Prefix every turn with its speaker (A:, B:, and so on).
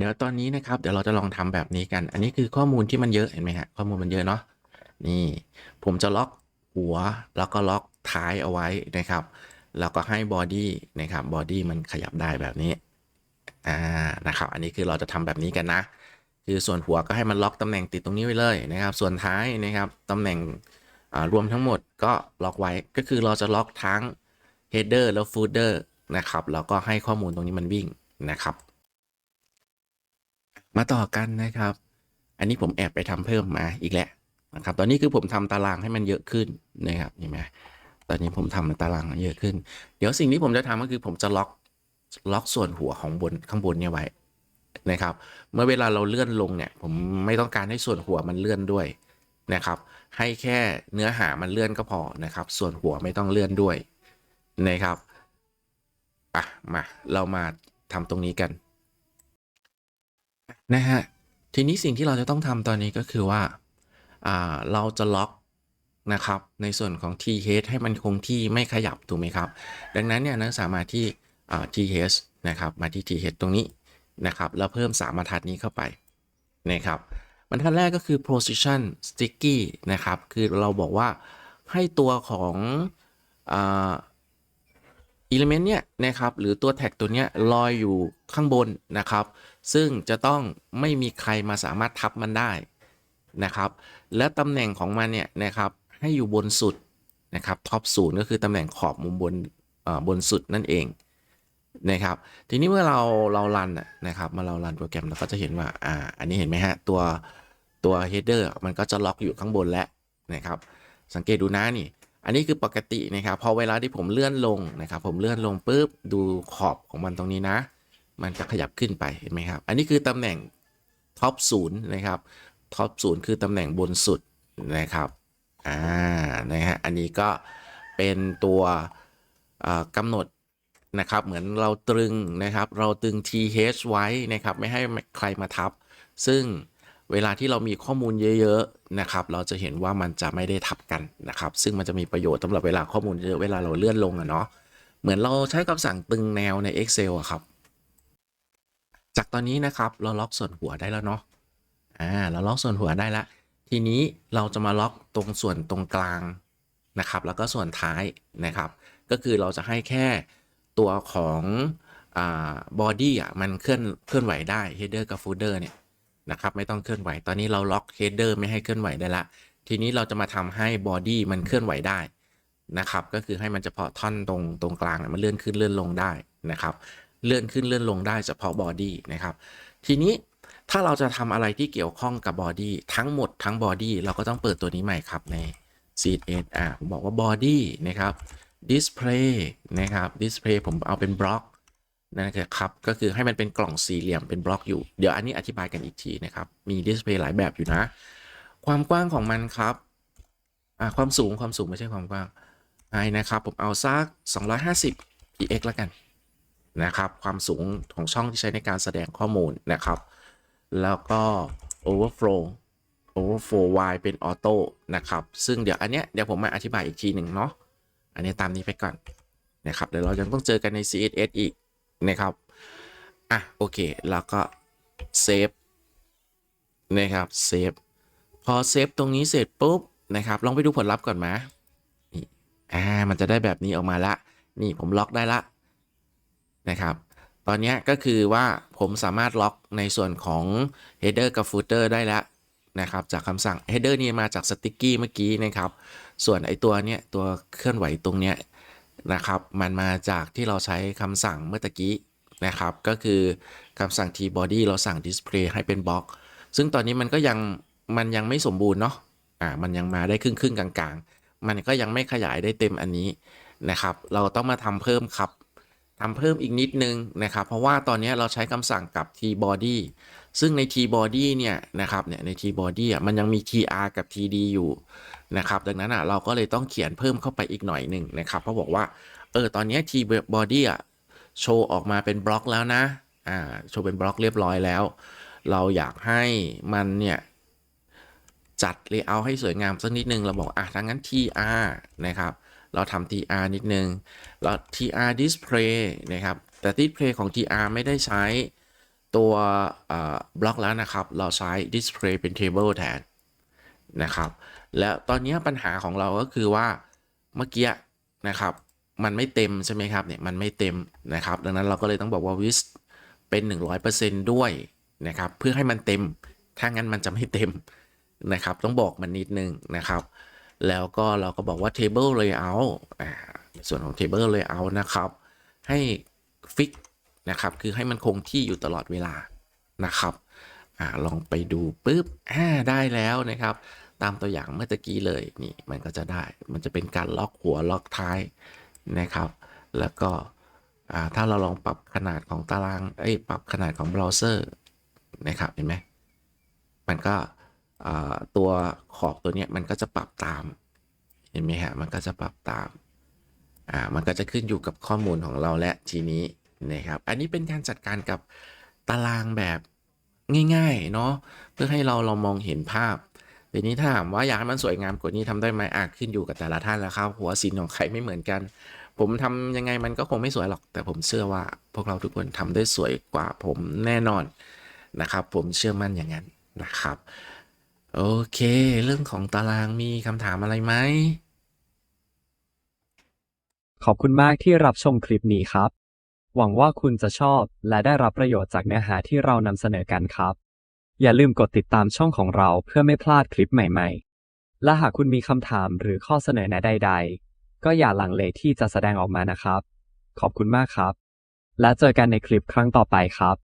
A: เดี๋ยวตอนนี้นะครับเดี๋ยวเราจะลองทำแบบนี้กัน อันนี้คือข้อมูลที่มันเยอะเห็นไหมฮะข้อมูลมันเยอะเนาะนี่ผมจะล็อกหัวแล้วก็ล็อกท้ายเอาไว้นะครับแล้วก็ให้บอดี้นะครับบอดี้มันขยับได้แบบนี้อ่านะครับอันนี้คือเราจะทำแบบนี้กันนะ คือส่วนหัวก็ให้มันล็อกตำแหน่งติดตรงนี้ไว้เลยนะครับ ส่วนท้ายนะครับตำแหน่งรวมทั้งหมดก็ล็อกไว้ก็คือเราจะล็อกทั้ง header แล้ว footer นะครับแล้วก็ให้ข้อมูลตรงนี้มันวิ่งนะครับ มาต่อกันนะครับ อันนี้ผมแอบไปทำเพิ่มมาอีกแล้วนะครับ ตอนนี้คือผมทำตารางให้มันเยอะขึ้นนะครับเห็นไหมตอนนี้ผมทำตารางเยอะขึ้น เดี๋ยวสิ่งที่ผมจะทำก็คือผมจะล็อกล็อกส่วนหัวของบนข้างบนเนี่ยไว้นะครับ เมื่อเวลาเราเลื่อนลงเนี่ย ผมไม่ต้องการให้ส่วนหัวมันเลื่อนด้วยนะครับ ให้แค่เนื้อหามันเลื่อนก็พอนะครับ ส่วนหัวไม่ต้องเลื่อนด้วยนะครับอะมาเรามาทำตรงนี้กัน นะฮะ ทีนี้สิ่งที่เราจะต้องทำตอนนี้ก็คือว่าาเราจะล็อกนะครับในส่วนของ t h ให้มันคงที่ไม่ขยับถูกไหมครับ ดังนั้นเนี่ยนักศึกษามาที่ t h นะครับมาที่ t h ตรงนี้นะครับแล้วเพิ่ม 3บรรทัดนี้เข้าไปนะครับบรรทัดแรกก็คือ position sticky นะครับ คือเราบอกว่าให้ตัวของ อ่า element เนี่ยนะครับหรือตัวแท็กตัวเนี้ยลอยอยู่ข้างบนนะครับ ซึ่งจะต้องไม่มีใครมาสามารถทับมันได้นะครับ และตำแหน่งของมันเนี่ยนะครับให้อยู่บนสุดนะครับท็อปศูนย์ก็คือตำแหน่งขอบมุมบนบนสุดนั่นเองนะครับ ทีนี้เมื่อเราเรารันนะครับเมื่อเรารันโปรแกรมเราก็จะเห็นว่าอ่าอันนี้เห็นไหมฮะตัวตัว header มันก็จะล็อกอยู่ข้างบนแล้วนะครับ สังเกตดูนะนี่ อันนี้คือปกตินะครับพอเวลาที่ผมเลื่อนลงนะครับผมเลื่อนลงปุ๊บดูขอบของมันตรงนี้นะ มันจะขยับขึ้นไปเห็นไหมครับอันนี้คือตำแหน่งท็อปศูนย์นะครับท็อปศูนย์คือตำแหน่งบนสุดนะครับอ่านะฮะอันนี้ก็เป็นตัวกำหนดนะครับเหมือนเราตรึงนะครับเราตรึง th ไว้นะครับไม่ให้ใครมาทับ ซึ่ง เวลาที่เรามีข้อมูลเยอะๆนะครับ เราจะเห็นว่ามันจะไม่ได้ทับกันนะครับ ซึ่งมันจะมีประโยชน์สำหรับเวลาข้อมูลเยอะเวลาเราเลื่อนลงอะเนาะเหมือนเราใช้คำสั่งตึงแนวใน Excel อะครับ จากตอนนี้นะครับเราล็อกส่วนหัวได้แล้วเนาะอ่าเราล็อกส่วนหัวได้แล้วทีนี้เราจะมาล็อกตรงส่วนตรงกลางนะครับ แล้วก็ส่วนท้ายนะครับ ก็คือเราจะให้แค่ตัวของอ่าบอดี้อะมันเคลื่อนเคลื่อนไหวได้ header กับ footer เนี่ย นะครับไม่ต้องเคลื่อนไหว ตอนนี้เราล็อก header ไม่ให้เคลื่อนไหวได้ละ ทีนี้เราจะมาทำให้บอดี้มันเคลื่อนไหวได้นะครับ ก็คือให้มันเฉพาะท่อนตรงตรงกลางมันเลื่อนขึ้นเลื่อนลงได้นะครับ เลื่อนขึ้นเลื่อนลงได้เฉพาะบอดี้นะครับ ทีนี้ถ้าเราจะทำอะไรที่เกี่ยวข้องกับบอดี้ทั้งหมดทั้งบอดี้เราก็ต้องเปิดตัวนี้ใหม่ครับใน CSS อะผมบอกว่าบอดี้นะครับ display นะครับ display ผมเอาเป็นบล็อก นะครับ ก็คือให้มันเป็นกล่องสี่เหลี่ยมเป็นบล็อกอยู่ เดี๋ยวอันนี้อธิบายกันอีกทีนะครับ มี display หลายแบบอยู่นะ ความกว้างของมันครับอ่าความสูงความสูงไม่ใช่ความกว้างไอ้นะครับ ผมเอาซัก 250 px แล้วกันนะครับ ความสูงของช่องที่ใช้ในการแสดงข้อมูลนะครับ แล้วก็ overflow overflow y เป็นออโต้นะครับ ซึ่งเดี๋ยวอันเนี้ยเดี๋ยวผมมาอธิบายอีกทีหนึ่งเนาะ อันนี้ตามนี้ไปก่อนนะครับ เดี๋ยวเรายังต้องเจอกันใน CSS อีก นะครับ อะ โอเค แล้วก็เซฟนะครับ เซฟ พอเซฟตรงนี้เสร็จปุ๊บนะครับ ลองไปดูผลลัพธ์ก่อนไหมนี่ อ่า มันจะได้แบบนี้ออกมาละ นี่ผมล็อกได้ละนะครับ ตอนนี้ก็คือว่าผมสามารถล็อกในส่วนของ header กับ footer ได้แล้วนะครับ จากคำสั่ง header นี่มาจาก sticky เมื่อกี้นะครับ ส่วนไอตัวเนี้ยตัวเคลื่อนไหวตรงเนี้ย นะครับมันมาจากที่เราใช้คำสั่งเมื่อตะกี้นะครับก็คือคำสั่ง t body เราสั่ง display ให้เป็นบล็อกซึ่งตอนนี้มันก็ยังมันยังไม่สมบูรณ์เนาะอ่ามันยังมาได้ครึ่งครึ่งกลางๆ มันก็ยังไม่ขยายได้เต็มอันนี้นะครับ เราต้องมาทำเพิ่มครับ ทำเพิ่มอีกนิดนึงนะครับ เพราะว่าตอนนี้เราใช้คำสั่งกับ t body ซึ่งใน t body เนี่ยนะครับเนี่ยใน t body อะมันยังมี tr กับ td อยู่นะครับดังนั้นอะเราก็เลยต้องเขียนเพิ่มเข้าไปอีกหน่อยหนึ่งนะครับเพราะบอกว่าเออตอนนี้ t body อะโชว์ออกมาเป็นบล็อกแล้วนะอ่าโชว์เป็นบล็อกเรียบร้อยแล้ว เราอยากให้มันเนี่ยจัดเลเยอร์ให้สวยงามสักนิดนึงเราบอกอะทั้งนั้น tr นะครับ เราทำ tr นิดนึงแล้ว tr display นะครับ แต่ display ของ tr ไม่ได้ใช้ตัวบล็อกแล้วนะครับ เราใช้ display เป็น table แทนนะครับ แล้วตอนนี้ปัญหาของเราก็คือว่าเมื่อกี้นะครับ มันไม่เต็มใช่ไหมครับเนี่ยมันไม่เต็มนะครับ ดังนั้นเราก็เลยต้องบอกว่า w i s เป็น 100%ด้วยนะครับ เพื่อให้มันเต็ม ถ้างั้นมันจะไม่เต็มนะครับ ต้องบอกมันนิดนึงนะครับ แล้วก็เราก็บอกว่า table layout อ่าส่วนของ table layout นะครับ ให้ฟิกนะครับ คือให้มันคงที่อยู่ตลอดเวลานะครับอ่าลองไปดูปุ๊บอ่าได้แล้วนะครับ ตามตัวอย่างเมื่อตะกี้เลยนี่มันก็จะได้ มันจะเป็นการล็อกหัวล็อกท้ายนะครับ แล้วก็ถ้าเราลองปรับขนาดของตาราง เอ้ย ปรับขนาดของเบราว์เซอร์นะครับ เห็นไหม มันก็ ตัวขอบตัวเนี้ยมันก็จะปรับตาม เห็นไหมฮะ มันก็จะปรับตาม อ่า มันก็จะขึ้นอยู่กับข้อมูลของเราและทีนี้นะครับ อันนี้เป็นการจัดการกับตารางแบบง่ายๆเนาะ เพื่อให้เราเรามองเห็นภาพทีนี้ถ้าถามว่าอยากให้มันสวยงามกว่านี้ทำได้ไหมอาจขึ้นอยู่กับแต่ละท่านแล้วครับ หัวศิลป์ของใครไม่เหมือนกัน ผมทำยังไงมันก็คงไม่สวยหรอก แต่ผมเชื่อว่าพวกเราทุกคนทำได้สวยกว่าผมแน่นอนนะครับ ผมเชื่อมั่นอย่างนั้นนะครับ โอเค เรื่องของตารางมีคำถามอะไรไหม
B: ขอบคุณมากที่รับชมคลิปนี้ครับ หวังว่าคุณจะชอบและได้รับประโยชน์จากเนื้อหาที่เรานำเสนอกันครับ อย่าลืมกดติดตามช่องของเราเพื่อไม่พลาดคลิปใหม่ ๆ และหากคุณมีคำถามหรือข้อเสนอแนะใด ๆ ก็อย่าหลังเลที่จะแสดงออกมานะครับ ขอบคุณมากครับ และเจอกันในคลิปครั้งต่อไปครับ